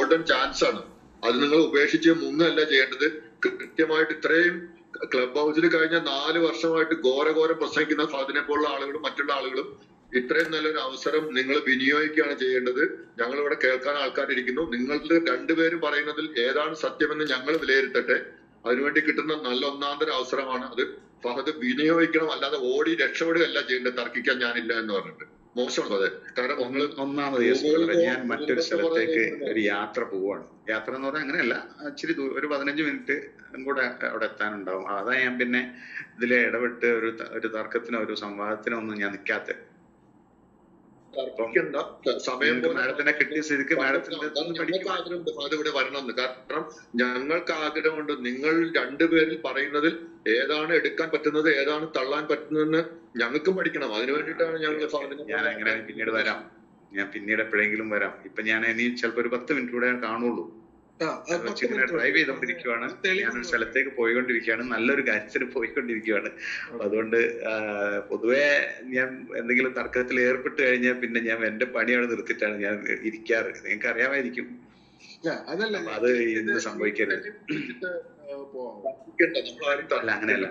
Golden chance ആണ്. അത് നിങ്ങൾ ഉപേക്ഷിച്ച് മുന്നല്ല ചെയ്യേണ്ടത്. കൃത്യമായിട്ട് ഇത്രയും ക്ലബ് ഹൗസിൽ കഴിഞ്ഞ നാല് വർഷമായിട്ട് ഘോരഘോരം പ്രസംഗിക്കുന്ന ഫാദിനെ പോലുള്ള ആളുകളും മറ്റുള്ള ആളുകളും ഇത്രയും നല്ലൊരു അവസരം നിങ്ങൾ വിനിയോഗിക്കുകയാണ് ചെയ്യേണ്ടത്. ഞങ്ങൾ ഇവിടെ കേൾക്കാൻ ആൾക്കാരിരിക്കുന്നു നിങ്ങളുടെ രണ്ടുപേരും പറയുന്നതിൽ ഏതാണ് സത്യമെന്ന് ഞങ്ങൾ വിലയിരുത്തട്ടെ. അതിനുവേണ്ടി കിട്ടുന്ന നല്ല ഒന്നാന്തര അവസരമാണ് അത്. ഫഹദ് വിനിയോഗിക്കണം അല്ലാതെ ഓടി രക്ഷപ്പെടുകയല്ല ചെയ്യേണ്ടത്. തർക്കിക്കാൻ ഞാനില്ല എന്ന് പറഞ്ഞിട്ട്. മോശമാണ് അതെ കാരണം നിങ്ങൾ ഒന്ന് ഒന്നാമത് ഞാൻ മറ്റൊരു സ്ഥലത്തേക്ക് ഒരു യാത്ര പോവാണ്. യാത്ര എന്ന് പറഞ്ഞാൽ അങ്ങനെയല്ല. ഇച്ചിരി ഒരു പതിനഞ്ച് മിനിറ്റ് കൂടെ അവിടെ എത്താനുണ്ടാവും. അതാ ഞാൻ പിന്നെ ഇതിലെ ഇടപെട്ട് ഒരു ഒരു തർക്കത്തിനോ ഒരു സംവാദത്തിനോ ഒന്നും ഞാൻ നിൽക്കാത്ത തർക്കിക്കണ്ട സമയം മാഡത്തിനെ കിട്ടിയ സ്ഥിതിക്ക് മാഡത്തിന്റെ ആഗ്രഹമുണ്ട് വരണമെന്ന്. കാരണം ഞങ്ങൾക്ക് ആഗ്രഹമുണ്ട് നിങ്ങൾ രണ്ടുപേരിൽ പറയുന്നതിൽ ഏതാണ് എടുക്കാൻ പറ്റുന്നത് ഏതാണ് തള്ളാൻ പറ്റുന്നതെന്ന് ഞങ്ങൾക്കും പഠിക്കണം. അതിനു വേണ്ടിയിട്ടാണ് ഞങ്ങൾ ഞാൻ അങ്ങനെ പിന്നീട് വരാം? ഞാൻ പിന്നീട് എപ്പോഴെങ്കിലും വരാം. ഇപ്പൊ ഞാൻ ഇനി ചിലപ്പോ ഒരു പത്ത് മിനിറ്റ് കൂടെ കാണുള്ളൂ. ഇങ്ങനെ ഡ്രൈവ് ചെയ്തോണ്ടിരിക്കുവാണ്. ഞാനൊരു സ്ഥലത്തേക്ക് പോയിക്കൊണ്ടിരിക്കുകയാണ്. നല്ലൊരു കാര്യത്തിന് പോയിക്കൊണ്ടിരിക്കുകയാണ്. അതുകൊണ്ട് പൊതുവെ ഞാൻ എന്തെങ്കിലും തർക്കത്തിൽ ഏർപ്പെട്ട് കഴിഞ്ഞാൽ പിന്നെ ഞാൻ എന്റെ പണിയാണ് നിർത്തിയിട്ടാണ് ഞാൻ ഇരിക്കാറ്. നിങ്ങൾക്ക് അറിയാമായിരിക്കും. അത് ഇന്ന് സംഭവിക്കരുത്. അങ്ങനെയല്ല.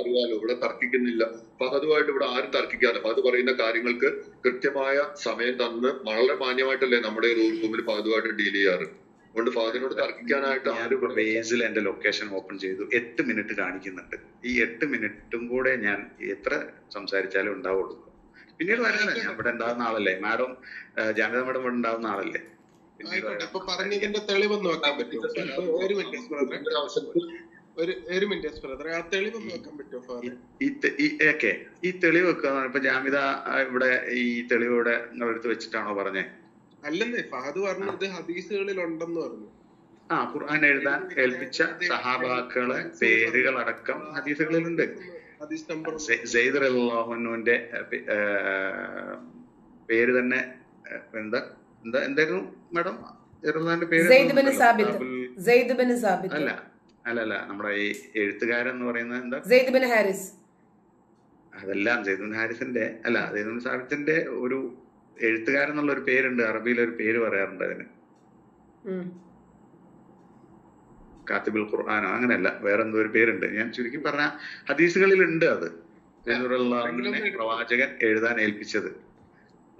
അറിയാലോ. ഇവിടെ തർക്കിക്കുന്നില്ല. ഫഹദുമായിട്ട് ഇവിടെ ആരും തർക്കിക്കാതെ ഫഹദ് പറയുന്ന കാര്യങ്ങൾക്ക് കൃത്യമായ സമയം തന്ന് വളരെ മാന്യമായിട്ടല്ലേ നമ്മുടെ ഈ റൂമിൽ ഫഹദുമായിട്ട് ഡീൽ ചെയ്യാറ്. അതുകൊണ്ട് ഫഹദിനോട് തർക്കിക്കാനായിട്ട് ആരും ബേസിൽ എന്റെ ലൊക്കേഷൻ ഓപ്പൺ ചെയ്തു. എട്ട് മിനിറ്റ് കാണിക്കുന്നുണ്ട്. ഈ എട്ട് മിനിറ്റും കൂടെ ഞാൻ എത്ര സംസാരിച്ചാലും ഉണ്ടാവുള്ളൂ. പിന്നീട് വരാനേ ഞാൻ ഇവിടെ ഉണ്ടാവുന്ന ആളല്ലേ? മാഡം ജാനത മാഡം ഇവിടെ ഉണ്ടാവുന്ന ആളല്ലേ. ഇപ്പൊ പറഞ്ഞതിന്റെ തെളിവൊന്ന് വെക്കാൻ പറ്റുമോ? ഇപ്പൊ ഒരു മിനിറ്റ് ഒരു ഒരു ആ തെളിവൊന്ന് വെക്കാൻ പറ്റുമോ ഈ തെളിവ് വെക്കുക ഇപ്പൊ ജാമിത ഇവിടെ ഈ തെളിവ് ഇവിടെ നിങ്ങളെടുത്ത് വെച്ചിട്ടാണോ പറഞ്ഞേ? അല്ലെന്നേ ഫഹദ് പറഞ്ഞു ഇത് ഹദീസുകളിൽ ഉണ്ടെന്ന് പറഞ്ഞു. ആ ഖുർആൻ എഴുതാൻ ഏൽപ്പിച്ച സഹാബാക്കളെ പേരുകൾ അടക്കം ഹദീസുകളിലുണ്ട്. ഹദീസ് നമ്പർ സെയ്ദ് അള്ളാഹുനുവിന്റെ പേര് തന്നെ എന്താ എന്താ എന്തായിരുന്നു മാഡം? പേര് സെയ്ദ് ബിൻ സെയ്ദ് ബിൻ അല്ല അല്ല അല്ല നമ്മുടെ ഈ എഴുത്തുകാരൻ എന്ന് പറയുന്നത് എന്താ? Sayed bin Haris. അതെല്ലാം ജയ്ദുൻ ഹാരിസിന്റെ അല്ല ജയ്ദുൻ സാബിത്തിന്റെ ഒരു എഴുത്തുകാരൻ എന്നുള്ള ഒരു പേരുണ്ട് അറബിയിൽ ഒരു പേര് പറയാറുണ്ട് അതിന്. കാത്തിബുൽ ഖുർആാനോ അങ്ങനെയല്ല വേറെ എന്തോ ഒരു പേരുണ്ട്. ഞാൻ ചുരുക്കി പറഞ്ഞ ഹദീസുകളിൽ ഉണ്ട് അത് പ്രവാചകൻ എഴുതാൻ ഏൽപ്പിച്ചത്.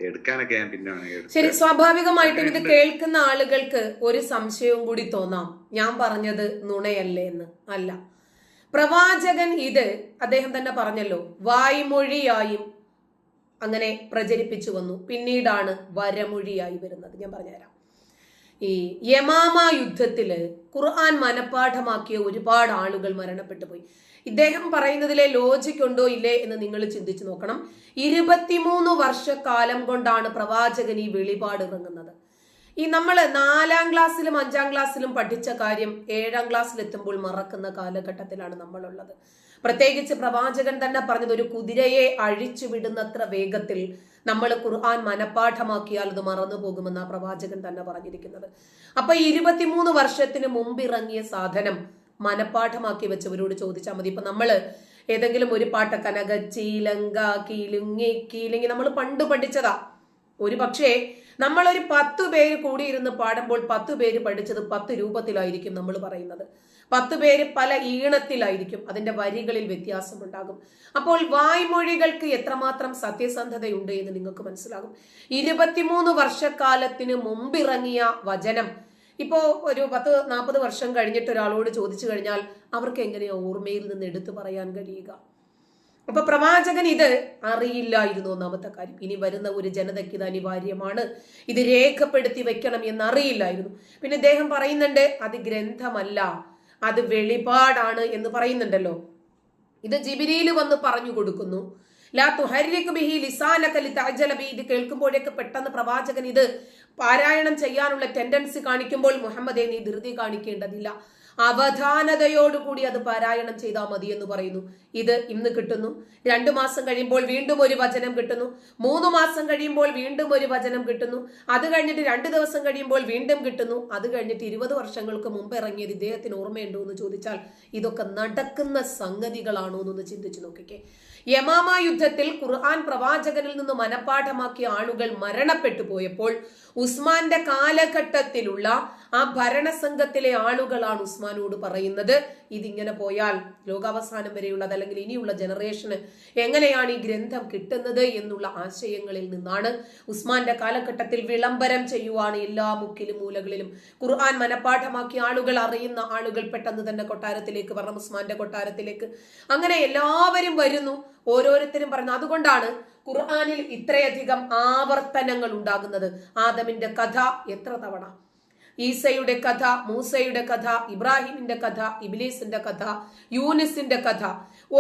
എടുക്കാനൊക്കെ ഞാൻ പിന്നെ ശരി സ്വാഭാവികമായിട്ടും ഇത് കേൾക്കുന്ന ആളുകൾക്ക് ഒരു സംശയവും കൂടി തോന്നാം. ഞാൻ പറഞ്ഞത് നുണയല്ലേ എന്ന്. അല്ല. പ്രവാചകൻ ഇത് അദ്ദേഹം തന്നെ പറഞ്ഞല്ലോ വായ്മൊഴിയായും അങ്ങനെ പ്രചരിപ്പിച്ചു വന്നു. പിന്നീടാണ് വരമൊഴിയായി വരുന്നത്. ഞാൻ പറഞ്ഞുതരാം. ഈ യമാമ യുദ്ധത്തിൽ ഖുർആൻ മനഃപ്പാഠമാക്കിയ ഒരുപാട് ആളുകൾ മരണപ്പെട്ടു പോയി. ഇദ്ദേഹം പറയുന്നതിലെ ലോജിക് ഉണ്ടോ ഇല്ലേ എന്ന് നിങ്ങൾ ചിന്തിച്ചു നോക്കണം. ഇരുപത്തിമൂന്ന് വർഷക്കാലം കൊണ്ടാണ് പ്രവാചകൻ ഈ വെളിപാട് ഇറങ്ങുന്നത്. ഈ നമ്മൾ നാലാം ക്ലാസ്സിലും അഞ്ചാം ക്ലാസ്സിലും പഠിച്ച കാര്യം ഏഴാം ക്ലാസ്സിൽ എത്തുമ്പോൾ മറക്കുന്ന കാലഘട്ടത്തിലാണ് നമ്മളുള്ളത്. പ്രത്യേകിച്ച് പ്രവാചകൻ തന്നെ പറഞ്ഞത് ഒരു കുതിരയെ അഴിച്ചു വിടുന്നത്ര വേഗത്തിൽ നമ്മൾ ഖുർആൻ മനഃപ്പാഠമാക്കിയാൽ അത് മറന്നു പോകുമെന്നാണ് പ്രവാചകൻ തന്നെ പറഞ്ഞിരിക്കുന്നത്. അപ്പൊ ഇരുപത്തിമൂന്ന് വർഷത്തിന് മുമ്പ് ഇറങ്ങിയ സാധനം മനഃപ്പാഠമാക്കി വെച്ചവരോട് ചോദിച്ചാൽ മതി. ഇപ്പൊ നമ്മൾ ഏതെങ്കിലും ഒരു പാട്ട കനക ചീലങ്ക കീലുങ്ങി കീലുങ്ങി നമ്മൾ പണ്ട് പഠിച്ചതാ. ഒരു പക്ഷേ നമ്മളൊരു പത്ത് പേര് കൂടിയിരുന്ന് പാടുമ്പോൾ പത്ത് പേര് പഠിച്ചത് പത്ത് രൂപത്തിലായിരിക്കും നമ്മൾ പറയുന്നത്. പത്ത് പേര് പല ഈണത്തിലായിരിക്കും അതിന്റെ വരികളിൽ വ്യത്യാസമുണ്ടാകും. അപ്പോൾ വായ്മൊഴികൾക്ക് എത്രമാത്രം സത്യസന്ധതയുണ്ട് എന്ന് നിങ്ങൾക്ക് മനസ്സിലാകും. ഇരുപത്തിമൂന്ന് വർഷക്കാലത്തിന് മുമ്പിറങ്ങിയ വചനം. ഇപ്പോ ഒരു പത്ത് നാൽപ്പത് വർഷം കഴിഞ്ഞിട്ട് ഒരാളോട് ചോദിച്ചു കഴിഞ്ഞാൽ അവർക്ക് എങ്ങനെയാ ഓർമ്മയിൽ നിന്ന് എടുത്തു പറയാൻ കഴിയുക? അപ്പൊ പ്രവാചകൻ ഇത് അറിയില്ലായിരുന്നു ഒന്നാമത്തെ കാര്യം. ഇനി വരുന്ന ഒരു ജനതയ്ക്ക് ഇത് അനിവാര്യമാണ്. ഇത് രേഖപ്പെടുത്തി വെക്കണം എന്ന് അറിയില്ലായിരുന്നു പിന്നെ ഇദ്ദേഹം പറയുന്നുണ്ട് അത് ഗ്രന്ഥമല്ല. അത് വെളിപാടാണ് എന്ന് പറയുന്നുണ്ടല്ലോ. ഇത് ജിബിരിയിൽ വന്ന് പറഞ്ഞു കൊടുക്കുന്നു. ലാ ബിഹി ഇത് കേൾക്കുമ്പോഴേക്ക് പെട്ടെന്ന് പ്രവാചകൻ ഇത് പാരായണം ചെയ്യാനുള്ള ടെൻഡൻസി കാണിക്കുമ്പോൾ മുഹമ്മദെ നീ ധൃതി കാണിക്കേണ്ടതില്ല. അവധാനതയോടുകൂടി അത് പാരായണം ചെയ്താൽ മതി എന്ന് പറയുന്നു. ഇത് ഇന്ന് കിട്ടുന്നു. രണ്ടു മാസം കഴിയുമ്പോൾ വീണ്ടും ഒരു വചനം കിട്ടുന്നു. മൂന്ന് മാസം കഴിയുമ്പോൾ വീണ്ടും ഒരു വചനം കിട്ടുന്നു. അത് കഴിഞ്ഞിട്ട് രണ്ട് ദിവസം കഴിയുമ്പോൾ വീണ്ടും കിട്ടുന്നു. അത് കഴിഞ്ഞിട്ട് ഇരുപത് വർഷങ്ങൾക്ക് മുമ്പ് ഇറങ്ങിയത് ഇദ്ദേഹത്തിന് ഓർമ്മയുണ്ടോ എന്ന് ചോദിച്ചാൽ ഇതൊക്കെ നടക്കുന്ന സംഗതികളാണോ എന്നൊന്ന് ചിന്തിച്ചു നോക്കിക്കേ. യമാമ യുദ്ധത്തിൽ ഖുർആൻ പ്രവാചകനിൽ നിന്ന് മനപ്പാഠമാക്കിയ ആളുകൾ മരണപ്പെട്ടു പോയപ്പോൾ ഉസ്മാന്റെ കാലഘട്ടത്തിലുള്ള ആ ഭരണസംഘത്തിലെ ആളുകളാണ് ഉസ്മാനോട് പറയുന്നത്. ഇതിങ്ങനെ പോയാൽ ലോകാവസാനം വരെയുള്ളത് അല്ലെങ്കിൽ ഇനിയുള്ള ജനറേഷന് എങ്ങനെയാണ് ഈ ഗ്രന്ഥം കിട്ടുന്നത് എന്നുള്ള ആശയങ്ങളിൽ നിന്നാണ് ഉസ്മാന്റെ കാലഘട്ടത്തിൽ വിളംബരം ചെയ്യുവാണ് എല്ലാ മുക്കിലും മൂലകളിലും. ഖുർആൻ മനപാഠമാക്കി ആളുകൾ അറിയുന്ന ആളുകൾ പെട്ടെന്ന് തന്നെ കൊട്ടാരത്തിലേക്ക് വരണം ഉസ്മാന്റെ കൊട്ടാരത്തിലേക്ക്. അങ്ങനെ എല്ലാവരും വരുന്നു. ഓരോരുത്തരും പറഞ്ഞു അതുകൊണ്ടാണ് ഖുർആാനിൽ ഇത്രയധികം ആവർത്തനങ്ങൾ ഉണ്ടാകുന്നത്. ആദമിന്റെ കഥ എത്ര തവണ ഈസയുടെ കഥ മൂസയുടെ കഥ ഇബ്രാഹിമിന്റെ കഥ ഇബിലീസിന്റെ കഥ യൂനിസിന്റെ കഥ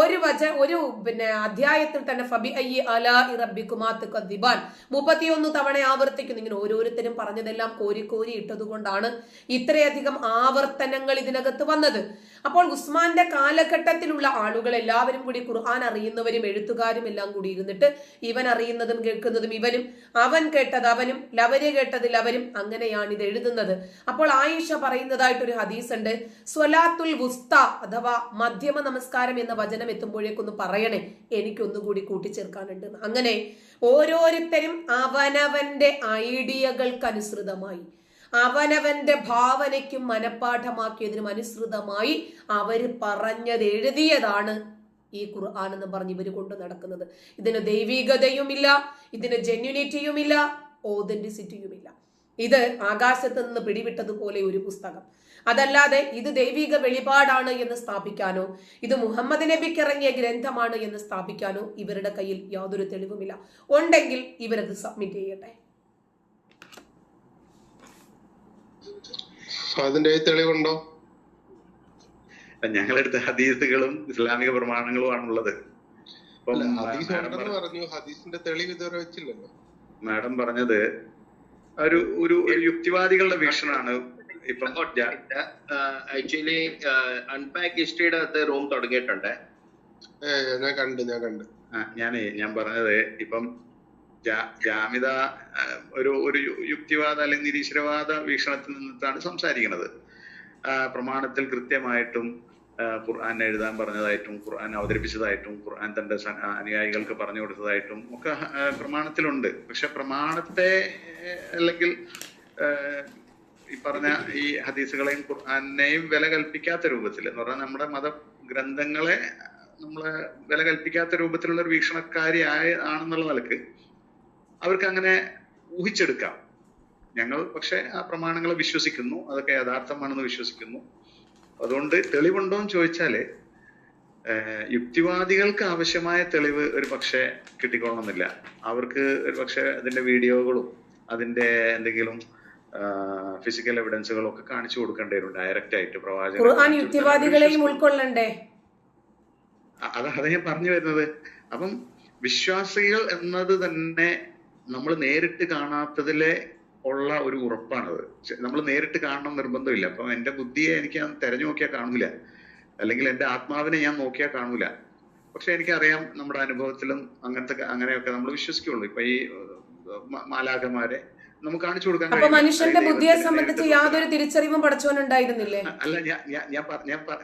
ഒരു വച ഒരു പിന്നെ അധ്യായത്തിൽ തന്നെ ഫബി അയ്യി അലാ റബ്ബിക്കുമാത്ത് കദിബാൻ മുപ്പത്തിയൊന്ന് തവണ ആവർത്തിക്കുന്നു. ഇങ്ങനെ ഓരോരുത്തരും പറഞ്ഞതെല്ലാം കോരി കോരി ഇട്ടതുകൊണ്ടാണ് ഇത്രയധികം ആവർത്തനങ്ങൾ ഇതിനകത്ത് വന്നത്. അപ്പോൾ ഉസ്മാന്റെ കാലഘട്ടത്തിലുള്ള ആളുകൾ എല്ലാവരും കൂടി ഖുർആൻ അറിയുന്നവരും എഴുത്തുകാരും എല്ലാം കൂടി ഇരുന്നിട്ട് ഇവൻ അറിയുന്നതും കേൾക്കുന്നതും ഇവനും അവൻ കേട്ടത് അവനും ലവര് കേട്ടതിൽ അവരും അങ്ങനെയാണ് ഇത് എഴുതുന്നത്. അപ്പോൾ ആയിഷ പറയുന്നതായിട്ടൊരു ഹദീസ് ഉണ്ട് സ്വലാത്തുൽ വുസ്ത അഥവാ മധ്യമ നമസ്കാരം എന്ന വചനം എത്തുമ്പോഴേക്കൊന്ന് പറയണേ എനിക്കൊന്നുകൂടി കൂട്ടിച്ചേർക്കാനുണ്ട് അങ്ങനെ ഓരോരുത്തരും അവനവന്റെ ഐഡിയകൾക്കനുസൃതമായി അവനവന്റെ ഭാവനയ്ക്കും മനഃപ്പാഠമാക്കിയതിനും അനുസൃതമായി അവർ പറഞ്ഞത് എഴുതിയതാണ് ഈ ഖുർആൻ എന്ന് പറഞ്ഞ് ഇവർ കൊണ്ട് നടക്കുന്നത്. ഇതിന് ദൈവികതയുമില്ല ഇതിന് ജെന്യുനിറ്റിയുമില്ല ഓതന്റിസിറ്റിയുമില്ല ഇത് ആകാശത്ത് നിന്ന് പിടിവിട്ടതുപോലെ ഒരു പുസ്തകം. അതല്ലാതെ ഇത് ദൈവിക വെളിപാടാണ് എന്ന് സ്ഥാപിക്കാനോ ഇത് മുഹമ്മദ് നബിക്ക് ഇറങ്ങിയ ഗ്രന്ഥമാണ് എന്ന് സ്ഥാപിക്കാനോ ഇവരുടെ കയ്യിൽ യാതൊരു തെളിവുമില്ല. ഉണ്ടെങ്കിൽ ഇവരത് സബ്മിറ്റ് ചെയ്യട്ടെ. അതിന്റെ തെളിവുണ്ടോ? ഞങ്ങളെടുത്ത ഹദീസുകളും ഇസ്ലാമിക പ്രമാണങ്ങളുമാണുള്ളത്. പറഞ്ഞു. ഹദീസിന്റെ തെളിവ് ഇതുവരെ വെച്ചില്ലല്ലോ. മാഡം പറഞ്ഞത് ഒരു ഒരു ഒരു യുക്തിവാദികളുടെ വീക്ഷണമാണ് ഇപ്പം ആക്ച്വലി അൺപാക്ക് ഹിസ്റ്ററിയുടെ അകത്ത് റൂം തുടങ്ങിയിട്ടുണ്ട്. ഞാൻ കണ്ടു ഞാൻ കണ്ടു. ഞാനേ ഞാൻ പറഞ്ഞത് ഇപ്പം ജാമിത ഒരു ഒരു യുക്തിവാദ അല്ലെങ്കിൽ നിരീശ്വരവാദ വീക്ഷണത്തിൽ നിന്നിട്ടാണ് സംസാരിക്കുന്നത്. പ്രമാണത്തിൽ കൃത്യമായിട്ടും ഖുർആൻ എഴുതാൻ പറഞ്ഞതായിട്ടും ഖുർആൻ അവതരിപ്പിച്ചതായിട്ടും ഖുർആൻ തന്റെ അനുയായികൾക്ക് പറഞ്ഞു കൊടുത്തതായിട്ടും ഒക്കെ പ്രമാണത്തിലുണ്ട്. പക്ഷെ പ്രമാണത്തെ അല്ലെങ്കിൽ ഈ പറഞ്ഞ ഈ ഹദീസുകളെയും ഖുർആനെയും വില കൽപ്പിക്കാത്ത രൂപത്തിൽ എന്ന് പറഞ്ഞാൽ നമ്മുടെ മത ഗ്രന്ഥങ്ങളെ നമ്മൾ വില കൽപ്പിക്കാത്ത രൂപത്തിലുള്ള ഒരു വീക്ഷണക്കാരി ആയ ആണെന്നുള്ള നിലയ്ക്ക് അവർക്ക് അങ്ങനെ ഊഹിച്ചെടുക്കാം. ഞങ്ങൾ പക്ഷെ ആ പ്രമാണങ്ങളെ വിശ്വസിക്കുന്നു. അതൊക്കെ യഥാർത്ഥമാണെന്ന് വിശ്വസിക്കുന്നു. അതുകൊണ്ട് തെളിവുണ്ടോ എന്ന് ചോദിച്ചാൽ യുക്തിവാദികൾക്ക് ആവശ്യമായ തെളിവ് ഒരു പക്ഷേ കിട്ടിക്കൊള്ളണമെന്നില്ല. അവർക്ക് ഒരു പക്ഷെ അതിന്റെ വീഡിയോകളും അതിന്റെ എന്തെങ്കിലും ഫിസിക്കൽ എവിഡൻസുകളൊക്കെ കാണിച്ചു കൊടുക്കേണ്ടി വരും ഡയറക്റ്റ് ആയിട്ട് പ്രവാചകൻ യുക്തിവാദികളെയും ഉൾക്കൊള്ളണ്ടേ? അ- അതാ അതാ ഞാൻ പറഞ്ഞു വരുന്നത്. അപ്പം വിശ്വാസികൾ എന്നത് തന്നെ നമ്മൾ നേരിട്ട് കാണാത്തതിലെ ഉള്ള ഒരു ഉറപ്പാണത്. നമ്മൾ നേരിട്ട് കാണണം നിർബന്ധമില്ല. അപ്പം എന്റെ ബുദ്ധിയെ എനിക്ക് ഞാൻ തെരഞ്ഞു നോക്കിയാൽ കാണൂല. അല്ലെങ്കിൽ എന്റെ ആത്മാവിനെ ഞാൻ നോക്കിയാൽ കാണൂല. പക്ഷെ എനിക്കറിയാം നമ്മുടെ അനുഭവത്തിലും അങ്ങനത്തെ അങ്ങനെയൊക്കെ നമ്മൾ വിശ്വസിക്കുള്ളൂ. ഇപ്പൊ ഈ മാലാഖമാരെ നമുക്ക് കാണിച്ചു കൊടുക്കാൻ അപ്പൊ. മനുഷ്യന്റെ ബുദ്ധിയെ സംബന്ധിച്ച് യാതൊരു തിരിച്ചറിവും പഠിച്ചവനുണ്ടായിരുന്നില്ലേ? അല്ല ഞാൻ ഞാൻ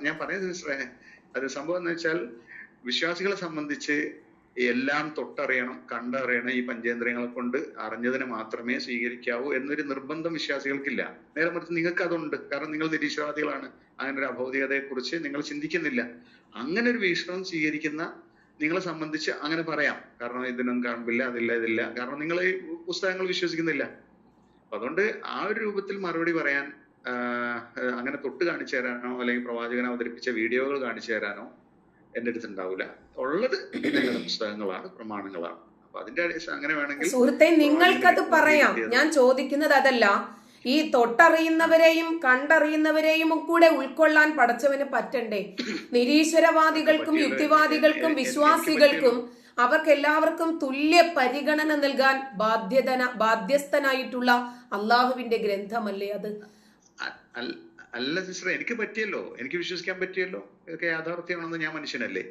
ഞാൻ പറയുന്നത് അത് സംഭവം എന്ന് വെച്ചാൽ വിശ്വാസികളെ സംബന്ധിച്ച് എല്ലാം തൊട്ടറിയണം കണ്ടറിയണം ഈ പഞ്ചേന്ദ്രിയങ്ങളെ കൊണ്ട് അറിഞ്ഞതിനെ മാത്രമേ സ്വീകരിക്കാവൂ എന്നൊരു നിർബന്ധം വിശ്വാസികൾക്കില്ല. നേരെ മറിച്ച് നിങ്ങൾക്ക് അതുണ്ട് കാരണം നിങ്ങൾ നിരീശ്വരവാദികളാണ്. അങ്ങനെ ഒരു അഭൗതികതയെ കുറിച്ച് നിങ്ങൾ ചിന്തിക്കുന്നില്ല. അങ്ങനെ ഒരു വീക്ഷണം സ്വീകരിക്കുന്ന നിങ്ങളെ സംബന്ധിച്ച് അങ്ങനെ പറയാം. കാരണം ഇതിനൊന്നും കാണില്ല അതില്ല ഇതില്ല. കാരണം നിങ്ങൾ ഈ പുസ്തകങ്ങൾ വിശ്വസിക്കുന്നില്ല. അപ്പൊ അതുകൊണ്ട് ആ ഒരു രൂപത്തിൽ മറുപടി പറയാൻ അങ്ങനെ തൊട്ട് കാണിച്ചു തരാനോ അല്ലെങ്കിൽ പ്രവാചകൻ അവതരിപ്പിച്ച വീഡിയോകൾ കാണിച്ചു തരാനോ എന്റെ അടുത്ത് ഉണ്ടാവില്ല. ഉള്ളത് ഞങ്ങളുടെ പുസ്തകങ്ങളാണ് പ്രമാണങ്ങളാണ്. അപ്പൊ അതിന്റെ അങ്ങനെ വേണമെങ്കിൽ സുഹൃത്തെ നിങ്ങൾക്കത് പറയാം. ഞാൻ ചോദിക്കുന്നത് അതല്ല ഈ തൊട്ടറിയുന്നവരെയും കണ്ടറിയുന്നവരെയും കൂടെ ഉൾക്കൊള്ളാൻ പടച്ചവന് പറ്റണ്ടേ? നിരീശ്വരവാദികൾക്കും യുക്തിവാദികൾക്കും വിശ്വാസികൾക്കും അവർക്ക് എല്ലാവർക്കും തുല്യ പരിഗണന നൽകാൻ ബാധ്യതന ബാധ്യസ്ഥനായിട്ടുള്ള അള്ളാഹുവിന്റെ ഗ്രന്ഥമല്ലേ അത്? അല്ല സിസ്റ്റർ എനിക്ക് പറ്റിയല്ലോ. എനിക്ക് വിശ്വസിക്കാൻ പറ്റിയല്ലോ. ഇതൊക്കെ യാഥാർത്ഥ്യമാണെന്ന് ഞാൻ മനുഷ്യനല്ലേ?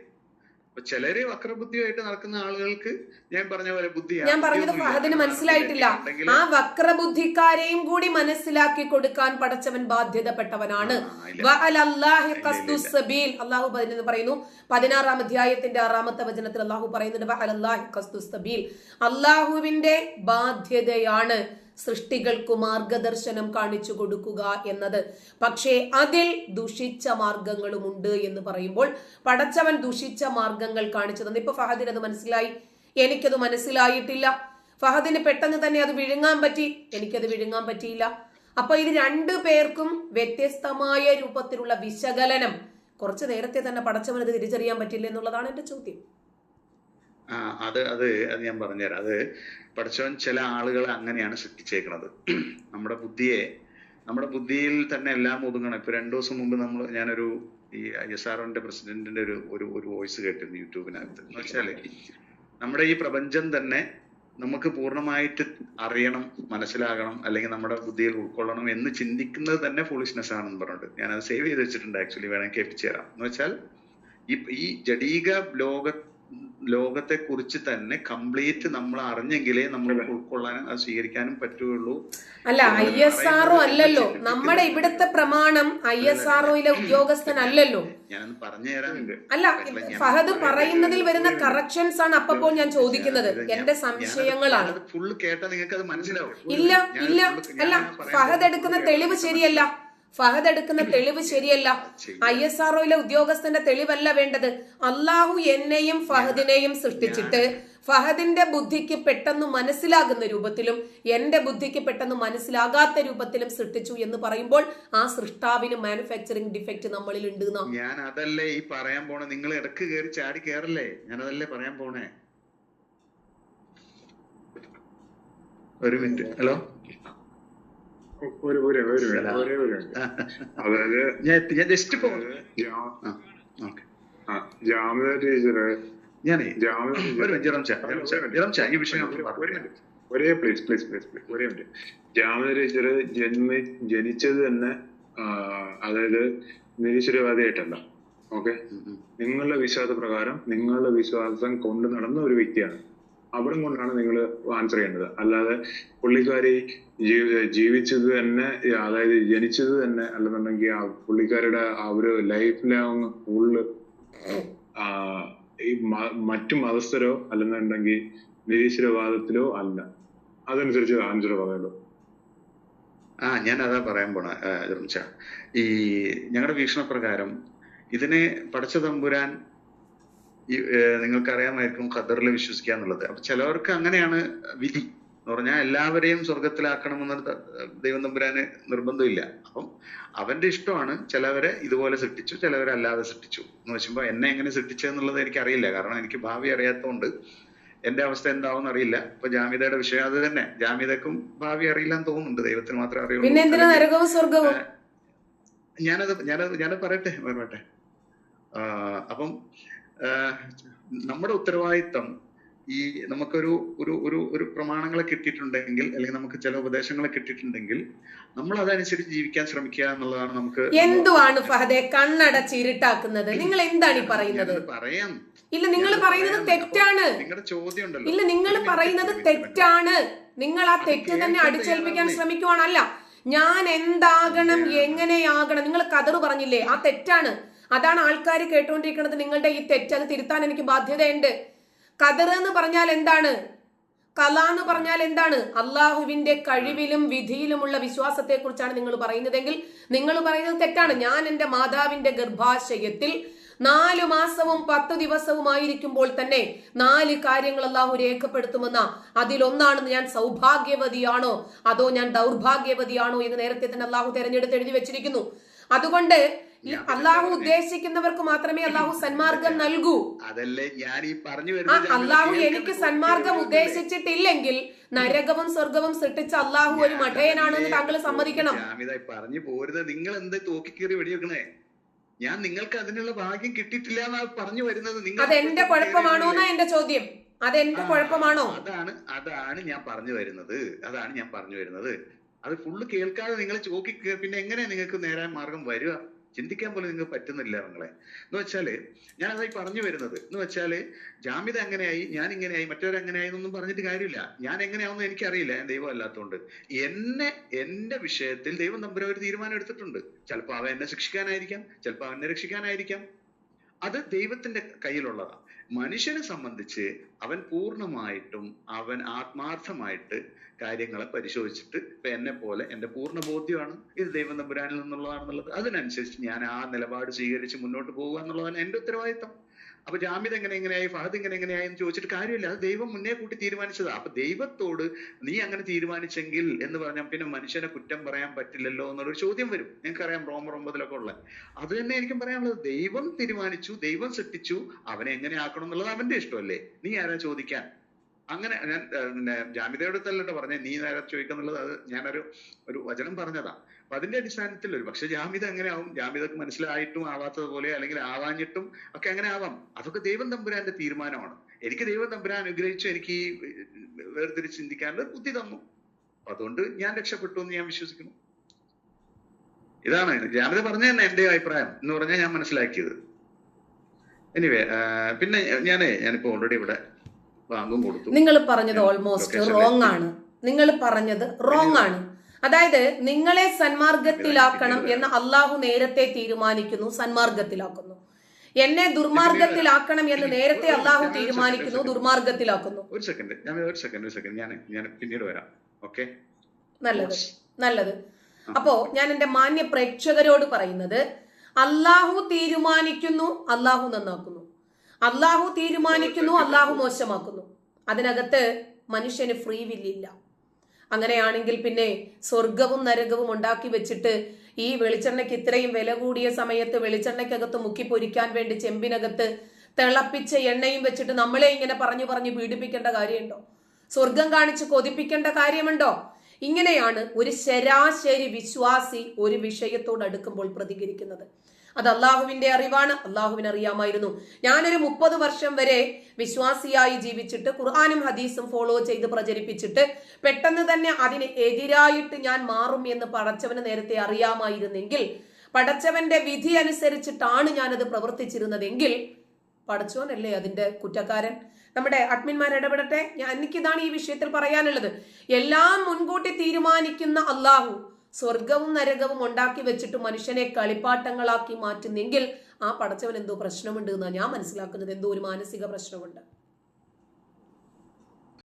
അപ്പൊ ചിലര് വക്രബുദ്ധിയായിട്ട് നടക്കുന്ന ആളുകൾക്ക് ഞാൻ പറഞ്ഞ പോലെ ബുദ്ധി ഞാൻ പറഞ്ഞത്. ഫഹദിന് മനസ്സിലായിട്ടില്ല. ആ വക്രബുദ്ധിക്കാരെയും കൂടി മനസ്സിലാക്കി കൊടുക്കാൻ പടച്ചവൻ ബാധ്യതപ്പെട്ടവനാണ്. അള്ളാഹു പറയുന്നു പതിനാറാം അധ്യായത്തിന്റെ ആറാമത്തെ വചനത്തിൽ അള്ളാഹു പറയുന്നുണ്ട് അള്ളാഹുവിന്റെ ബാധ്യതയാണ്. സൃഷ്ടികൾക്കു മാർഗദർശനം കാണിച്ചു കൊടുക്കുക എന്നത്. പക്ഷേ അതിൽ ദുഷിച്ച മാർഗങ്ങളുമുണ്ട് എന്ന് പറയുമ്പോൾ പടച്ചവൻ ദുഷിച്ച മാർഗങ്ങൾ കാണിച്ചു തന്നെ. ഇപ്പൊ ഫഹദിന് അത് മനസ്സിലായി. എനിക്കത് മനസ്സിലായിട്ടില്ല. ഫഹദിന് പെട്ടെന്ന് തന്നെ അത് വിഴുങ്ങാൻ പറ്റി. എനിക്കത് വിഴുങ്ങാൻ പറ്റിയില്ല. അപ്പൊ ഇത് രണ്ടു പേർക്കും വ്യത്യസ്തമായ രൂപത്തിലുള്ള വിശകലനം. കുറച്ചു നേരത്തെ തന്നെ പടച്ചവൻ അത് തിരിച്ചറിയാൻ പറ്റില്ല എന്നുള്ളതാണ് എന്റെ ചോദ്യം. ആ അത് അത് അത് ഞാൻ പറഞ്ഞുതരാം. അത് പഠിച്ചവൻ ചില ആളുകളെ അങ്ങനെയാണ് സൃഷ്ടിച്ചേക്കുന്നത് നമ്മുടെ ബുദ്ധിയെ നമ്മുടെ ബുദ്ധിയിൽ തന്നെ എല്ലാം ഒതുങ്ങണം. ഇപ്പൊ രണ്ടു ദിവസം മുമ്പ് നമ്മൾ ഞാനൊരു ഈ ഐ എസ് ആർഒന്റെ പ്രസിഡന്റിന്റെ ഒരു ഒരു ഒരു വോയിസ് കേട്ടിരുന്നു യൂട്യൂബിനകത്ത്. എന്ന് വെച്ചാൽ നമ്മുടെ ഈ പ്രപഞ്ചം തന്നെ നമുക്ക് പൂർണമായിട്ട് അറിയണം മനസ്സിലാകണം അല്ലെങ്കിൽ നമ്മുടെ ബുദ്ധിയിൽ ഉൾക്കൊള്ളണം എന്ന് ചിന്തിക്കുന്നത് തന്നെ ഫൂളിഷ്നെസ് ആണെന്ന് പറഞ്ഞിട്ട് ഞാൻ അത് സേവ് ചെയ്ത് വെച്ചിട്ടുണ്ട് ആക്ച്വലി വേണമെങ്കിൽ എത്തിച്ചേരാം എന്ന് വെച്ചാൽ ഈ ഈ ജഡീക ലോക ലോകത്തെ കുറിച്ച് തന്നെ കംപ്ലീറ്റ് നമ്മൾ അറിഞ്ഞെങ്കിലേ നമ്മൾക്ക് ഉൾക്കൊള്ളാനും അത് സ്വീകരിക്കാനും പറ്റുകയുള്ളൂ. അല്ല ഐ എസ് ആർഒ അല്ലല്ലോ. നമ്മുടെ ഇവിടുത്തെ പ്രമാണം ഐ എസ് ആർഒയിലെ ഉദ്യോഗസ്ഥനല്ലല്ലോ. ഞാനൊന്ന് പറഞ്ഞു തരാനുണ്ട്. അല്ല ഫഹദ് പറയുന്നതിൽ വരുന്ന കറക്ഷൻസ് ആണ് അപ്പപ്പോൾ ഞാൻ ചോദിക്കുന്നത്. എന്റെ സംശയങ്ങളാണ്. ഫുള്ള് കേട്ടാൽ നിങ്ങൾക്ക് അത് മനസ്സിലാവും. ഇല്ല ഇല്ല അല്ല ഫഹദ് എടുക്കുന്ന തെളിവ് ശരിയല്ല. ഫഹദ് എടുക്കുന്ന തെളിവ് ശരിയല്ല. ഐ എസ് ആർഒയിലെ ഉദ്യോഗസ്ഥന്റെ തെളിവല്ല വേണ്ടത്. അള്ളാഹു എന്നെയും ഫഹദിനെയും സൃഷ്ടിച്ചിട്ട് ഫഹദിന്റെ ബുദ്ധിക്ക് പെട്ടെന്ന് മനസ്സിലാകുന്ന രൂപത്തിലും എന്റെ ബുദ്ധിക്ക് പെട്ടെന്ന് മനസ്സിലാകാത്ത രൂപത്തിലും സൃഷ്ടിച്ചു എന്ന് പറയുമ്പോൾ ആ സൃഷ്ടാവിന് മാനുഫാക്ചറിങ് ഡിഫക്റ്റ് നമ്മളിൽ ഉണ്ട് ഞാൻ അതല്ലേ ഈ പറയാൻ പോണേ. നിങ്ങൾ ഇടയ്ക്ക് കയറി ചാടി കയറല്ലേ ഞാൻ അതല്ലേ പറയാൻ പോണേ? ഒരു മിനിറ്റ്. ഹലോ? ഒരു ഒരു ഒരു ഒരേ ഒരു അതായത് ഞാൻ ജസ്റ്റ് ജാമ്യ ടീച്ചറ് ഞാനേ ഈ വിഷയം ഒരു പ്ലീസ് പ്ലീസ് പ്ലീസ് പ്ലീസ് ഒരേ മിനിറ്റ്. ജാമിദ ടീച്ചർ ജന്മി ജനിച്ചത് തന്നെ അതായത് നിരീശ്വരവാദിയായിട്ടല്ല. ഓക്കെ. നിങ്ങളുടെ വിശ്വാസ പ്രകാരം നിങ്ങളുടെ വിശ്വാസം കൊണ്ട് നടന്ന ഒരു വ്യക്തിയാണ്. അവിടെ കൊണ്ടാണ് നിങ്ങൾ ആൻസർ ചെയ്യേണ്ടത്. അല്ലാതെ പുള്ളിക്കാരി ജീവിച്ചത് തന്നെ അതായത് ജനിച്ചത് തന്നെ അല്ലെന്നുണ്ടെങ്കിൽ ആ പുള്ളിക്കാരുടെ ആ ഒരു ലൈഫ് ലോങ് ഫുള്ള് ഈ മറ്റ് മതസ്ഥരോ അല്ലെന്നുണ്ടെങ്കിൽ നിരീശ്വരവാദത്തിലോ അല്ല. അതനുസരിച്ച് ആൻസർ പറയുള്ളൂ. ആ ഞാൻ അതാ പറയാൻ പോണ ഈ ഞങ്ങളുടെ വീക്ഷണപ്രകാരം ഇതിനെ പടച്ച തമ്പുരാൻ ഈ അറിയാമായിരിക്കും നിങ്ങൾക്കറിയാമായിരിക്കും ഖദറിൽ വിശ്വസിക്കുക എന്നുള്ളത്. അപ്പൊ ചിലവർക്ക് അങ്ങനെയാണ് വിധി എന്ന് പറഞ്ഞാൽ എല്ലാവരെയും സ്വർഗത്തിലാക്കണമെന്ന് ത- ദൈവം തമ്പുരാന് നിർബന്ധമില്ല. അപ്പം അവന്റെ ഇഷ്ടമാണ് ചിലവരെ ഇതുപോലെ സൃഷ്ടിച്ചു ചിലവരെ അല്ലാതെ സൃഷ്ടിച്ചു എന്ന് വെച്ചുമ്പോ എന്നെ എങ്ങനെ സൃഷ്ടിച്ചെന്നുള്ളത് എനിക്ക് അറിയില്ല കാരണം എനിക്ക് ഭാവി അറിയാത്തതുകൊണ്ട് എന്റെ അവസ്ഥ എന്താവും അറിയില്ല. ഇപ്പൊ ജാമ്യതയുടെ വിഷയം അത് തന്നെ. ജാമ്യതക്കും ഭാവി അറിയില്ല എന്ന് തോന്നുന്നുണ്ട്. ദൈവത്തിന് മാത്രമേ അറിയുള്ളൂ. ഞാനത് ഞാനത് ഞാനത് പറയട്ടെ പറയട്ടെ. അപ്പം നമ്മുടെ ഉത്തരവാദിത്തം ഈ നമുക്കൊരു ഒരു ഒരു ഒരു പ്രമാണങ്ങളെ കിട്ടിയിട്ടുണ്ടെങ്കിൽ അല്ലെങ്കിൽ നമുക്ക് ചില ഉപദേശങ്ങളെ കിട്ടിയിട്ടുണ്ടെങ്കിൽ നമ്മൾ അതനുസരിച്ച് ജീവിക്കാൻ ശ്രമിക്കുക എന്നുള്ളതാണ് നമുക്ക് എന്തുവാണ് ഫഹദെ? കണ്ണടച്ച് ഇരുട്ടാക്കുന്നത്. നിങ്ങൾ എന്താണ് ഈ പറയുന്നത്? പറയാം. ഇല്ല നിങ്ങൾ പറയുന്നത് തെറ്റാണ്. നിങ്ങളുടെ ചോദ്യം ഉണ്ടല്ലോ ഇല്ല നിങ്ങൾ പറയുന്നത്. തെറ്റാണ്. നിങ്ങൾ ആ തെറ്റ് തന്നെ അടിച്ചേൽപ്പിക്കാൻ. ശ്രമിക്കുവാണല്ല. ഞാൻ എന്താകണം എങ്ങനെയാകണം? നിങ്ങൾ കതറ് പറഞ്ഞില്ലേ? ആ തെറ്റാണ്. അതാണ് ആൾക്കാർ കേട്ടുകൊണ്ടിരിക്കുന്നത് നിങ്ങളുടെ ഈ തെറ്റ് അത് തിരുത്താൻ എനിക്ക് ബാധ്യതയുണ്ട്. കദർ എന്ന് പറഞ്ഞാൽ എന്താണ്? കല എന്ന് പറഞ്ഞാൽ എന്താണ്? അള്ളാഹുവിന്റെ കഴിവിലും വിധിയിലുമുള്ള വിശ്വാസത്തെ കുറിച്ചാണ് നിങ്ങൾ പറയുന്നതെങ്കിൽ നിങ്ങൾ പറയുന്നത് തെറ്റാണ്. ഞാൻ എന്റെ മാതാവിന്റെ ഗർഭാശയത്തിൽ നാലു മാസവും പത്ത് ദിവസവുമായിരിക്കുമ്പോൾ തന്നെ നാല് കാര്യങ്ങൾ അള്ളാഹു രേഖപ്പെടുത്തുമെന്ന. അതിലൊന്നാണെന്ന് ഞാൻ സൗഭാഗ്യവതിയാണോ? അതോ ഞാൻ ദൗർഭാഗ്യവതിയാണോ എന്ന് നേരത്തെ തന്നെ അള്ളാഹു തെരഞ്ഞെടുത്ത് എഴുതി വെച്ചിരിക്കുന്നു. അതുകൊണ്ട് ഈ അള്ളാഹു ഉദ്ദേശിക്കുന്നവർക്ക് മാത്രമേ അള്ളാഹു സന്മാർഗം നൽകൂ. അതല്ലേ ഞാൻ ഈ പറഞ്ഞു വരുന്നത് അള്ളാഹു എനിക്ക് സന്മാർഗം ഉദ്ദേശിച്ചിട്ടില്ലെങ്കിൽ നരകവും സ്വർഗവും സൃഷ്ടിച്ച അള്ളാഹു ഒരു മഠയനാണെന്ന് താങ്കൾ സമ്മതിക്കണം. പറഞ്ഞു പോരുത്. നിങ്ങൾ എന്ത് തൂക്കിക്കേറി വെടിവെക്കണേ? ഞാൻ നിങ്ങൾക്ക് അതിനുള്ള ഭാഗ്യം കിട്ടിയിട്ടില്ല എന്നാണ് പറഞ്ഞു വരുന്നത്. നിങ്ങൾ അതെന്റെ കുഴപ്പമാണോ എന്നാ എന്റെ ചോദ്യം. അതെന്റെ കുഴപ്പമാണോ? അതാണ് അതാണ് ഞാൻ പറഞ്ഞു വരുന്നത്. അതാണ് ഞാൻ പറഞ്ഞു വരുന്നത്. അത് ഫുള്ള് കേൾക്കാതെ നിങ്ങൾ ചോക്കി പിന്നെ എങ്ങനെയാ നിങ്ങൾക്ക് നേരായ മാർഗം വരിക? ചിന്തിക്കാൻ പോലും നിങ്ങൾക്ക് പറ്റുന്നില്ല നിങ്ങളെ എന്ന് വെച്ചാൽ ഞാൻ അതായി പറഞ്ഞു വരുന്നത്. എന്ന് വെച്ചാൽ ജാമ്യത എങ്ങനെയായി? ഞാൻ ഇങ്ങനെയായി? മറ്റവരങ്ങനെയായി എന്നൊന്നും പറഞ്ഞിട്ട് കാര്യമില്ല. ഞാൻ എങ്ങനെയാവുന്ന എനിക്കറിയില്ല. ഞാൻ ദൈവം അല്ലാത്തതുകൊണ്ട് എന്നെ എന്റെ വിഷയത്തിൽ ദൈവം തമ്പുരാൻ ഒരു തീരുമാനം എടുത്തിട്ടുണ്ട്. ചിലപ്പോൾ അവ എന്നെ ശിക്ഷിക്കാനായിരിക്കാം. ചിലപ്പോൾ അവനെ രക്ഷിക്കാനായിരിക്കാം. അത് ദൈവത്തിന്റെ കയ്യിലുള്ളതാണ് മനുഷ്യനെ സംബന്ധിച്ച് അവൻ പൂർണമായിട്ടും അവൻ ആത്മാർത്ഥമായിട്ട് കാര്യങ്ങളെ പരിശോധിച്ചിട്ട് ഇപ്പൊ എന്നെ പോലെ എന്റെ പൂർണ ബോധ്യമാണ്. ഇത് ദൈവം തമ്പുരാനിൽ നിന്നുള്ളതാണെന്നുള്ളത്. അതിനനുസരിച്ച് ഞാൻ ആ നിലപാട് സ്വീകരിച്ച് മുന്നോട്ട് പോകുക എന്നുള്ളതാണ് എന്റെ ഉത്തരവാദിത്തം. അപ്പൊ ജാമ്യത എങ്ങനെ എങ്ങനെയായി? ഫഹദ് ഇങ്ങനെ എങ്ങനെയായി എന്ന് ചോദിച്ചിട്ട് കാര്യമില്ല. അത് ദൈവം മുന്നേ കൂട്ടി തീരുമാനിച്ചതാ. അപ്പൊ ദൈവത്തോട് നീ അങ്ങനെ തീരുമാനിച്ചെങ്കിൽ എന്ന് പറഞ്ഞാൽ പിന്നെ മനുഷ്യനെ കുറ്റം പറയാൻ പറ്റില്ലല്ലോ എന്നുള്ളൊരു ചോദ്യം വരും. നിങ്ങൾക്കറിയാം റോമർ ഒമ്പതിലൊക്കെ ഉള്ള. അത് തന്നെ എനിക്കും പറയാനുള്ളത്. ദൈവം തീരുമാനിച്ചു ദൈവം സൃഷ്ടിച്ചു അവനെ എങ്ങനെ ആക്കണം എന്നുള്ളത് അവന്റെ ഇഷ്ടമല്ലേ? നീ ആരാ ചോദിക്കാൻ? അങ്ങനെ ഞാൻ ജാമ്യതയുടെ തല്ലട്ടോ പറഞ്ഞേ. നീ നേരെ ചോദിക്കുന്നുള്ളത് അത് ഞാനൊരു ഒരു വചനം പറഞ്ഞതാ. അപ്പൊ അതിന്റെ അടിസ്ഥാനത്തിൽ ഒരു പക്ഷെ ജാമ്യത അങ്ങനെ ആവും? ജാമ്യതക്ക് മനസ്സിലായിട്ടും ആവാത്തത് പോലെ അല്ലെങ്കിൽ ആവാഞ്ഞിട്ടും ഒക്കെ അങ്ങനെ ആവാം? അതൊക്കെ ദൈവം തമ്പുരാന്റെ തീരുമാനമാണ്. എനിക്ക് ദൈവം തമ്പുരാൻ അനുഗ്രഹിച്ചു എനിക്ക് ഈ വേർതിരിച്ച് ചിന്തിക്കാനുള്ള ബുദ്ധി തന്നു. അതുകൊണ്ട് ഞാൻ രക്ഷപ്പെട്ടു എന്ന് ഞാൻ വിശ്വസിക്കുന്നു. ഇതാണ് ജാമ്യത പറഞ്ഞ തന്നെ എന്റെ അഭിപ്രായം. എന്ന് പറഞ്ഞാൽ ഞാൻ മനസ്സിലാക്കിയത്. എനിവേ പിന്നെ ഞാനേ ഞാനിപ്പോ ഓൾറെഡി ഇവിടെ വാങ്ങും കൊടുത്തു. നിങ്ങൾ പറഞ്ഞത് ഓൾമോസ്റ്റ് റോങ് ആണ്. നിങ്ങൾ പറഞ്ഞത് റോങ് ആണ്. അതായത് നിങ്ങളെ സന്മാർഗത്തിലാക്കണം എന്ന് അള്ളാഹു നേരത്തെ തീരുമാനിക്കുന്നു സന്മാർഗത്തിലാക്കുന്നു. എന്നെ ദുർമാർഗത്തിലാക്കണം എന്ന് നേരത്തെ അള്ളാഹു തീരുമാനിക്കുന്നു ദുർമാർഗത്തിലാക്കുന്നു. ഒരു സെക്കൻഡ് ഞാൻ ഒരു സെക്കൻഡ് ഒരു സെക്കൻഡ് ഞാൻ ഞാൻ പിന്നീട് വരാം ഓക്കെ? നല്ലത് നല്ലത്. അപ്പോ ഞാൻ എന്റെ മാന്യ പ്രേക്ഷകരോട് പറയുന്നത് അള്ളാഹു തീരുമാനിക്കുന്നു അള്ളാഹു നന്നാക്കുന്നു. അള്ളാഹു തീരുമാനിക്കുന്നു അള്ളാഹു മോശമാക്കുന്നു. അതിനകത്ത് മനുഷ്യന് ഫ്രീ വില്ലില്ല അങ്ങനെയാണെങ്കിൽ പിന്നെ സ്വർഗവും നരകവും ഉണ്ടാക്കി വെച്ചിട്ട് ഈ വെളിച്ചെണ്ണയ്ക്ക് ഇത്രയും വില കൂടിയ സമയത്ത് വെളിച്ചെണ്ണയ്ക്കകത്ത് മുക്കി പൊരിക്കാൻ വേണ്ടി ചെമ്പിനകത്ത് തിളപ്പിച്ച എണ്ണയും വെച്ചിട്ട് നമ്മളെ ഇങ്ങനെ പറഞ്ഞു പറഞ്ഞു പീഡിപ്പിക്കേണ്ട കാര്യമുണ്ടോ? സ്വർഗം കാണിച്ച് കൊതിപ്പിക്കേണ്ട കാര്യമുണ്ടോ? ഇങ്ങനെയാണ് ഒരു ശരാശരി വിശ്വാസി ഒരു വിഷയത്തോട് അടുക്കുമ്പോൾ പ്രതികരിക്കുന്നത്. അത് അള്ളാഹുവിന്റെ അറിവാണ് അള്ളാഹുവിന് അറിയാമായിരുന്നു. ഞാനൊരു മുപ്പത് വർഷം വരെ വിശ്വാസിയായി ജീവിച്ചിട്ട് ഖുർആാനും ഹദീസും ഫോളോ ചെയ്ത് പ്രചരിപ്പിച്ചിട്ട് പെട്ടെന്ന് തന്നെ അതിന് എതിരായിട്ട് ഞാൻ മാറും എന്ന് പടച്ചവന് നേരത്തെ അറിയാമായിരുന്നെങ്കിൽ പടച്ചവന്റെ വിധി അനുസരിച്ചിട്ടാണ് ഞാനത് പ്രവർത്തിച്ചിരുന്നതെങ്കിൽ പടച്ചോനല്ലേ അതിന്റെ കുറ്റക്കാരൻ? നമ്മുടെ അഡ്മിന്മാർ ഇടപെടട്ടെ? ഞാൻ എനിക്കിതാണ് ഈ വിഷയത്തിൽ പറയാനുള്ളത്. എല്ലാം മുൻകൂട്ടി തീരുമാനിക്കുന്ന അള്ളാഹു സ്വർഗവും നരകവും ഉണ്ടാക്കി വെച്ചിട്ട് മനുഷ്യനെ കളിപ്പാട്ടങ്ങളാക്കി മാറ്റുന്നെങ്കിൽ ആ പടച്ചവൻ എന്തോ പ്രശ്നമുണ്ട് എന്നാണ് ഞാൻ മനസ്സിലാക്കുന്നത്. എന്തോ ഒരു മാനസിക പ്രശ്നമുണ്ട്.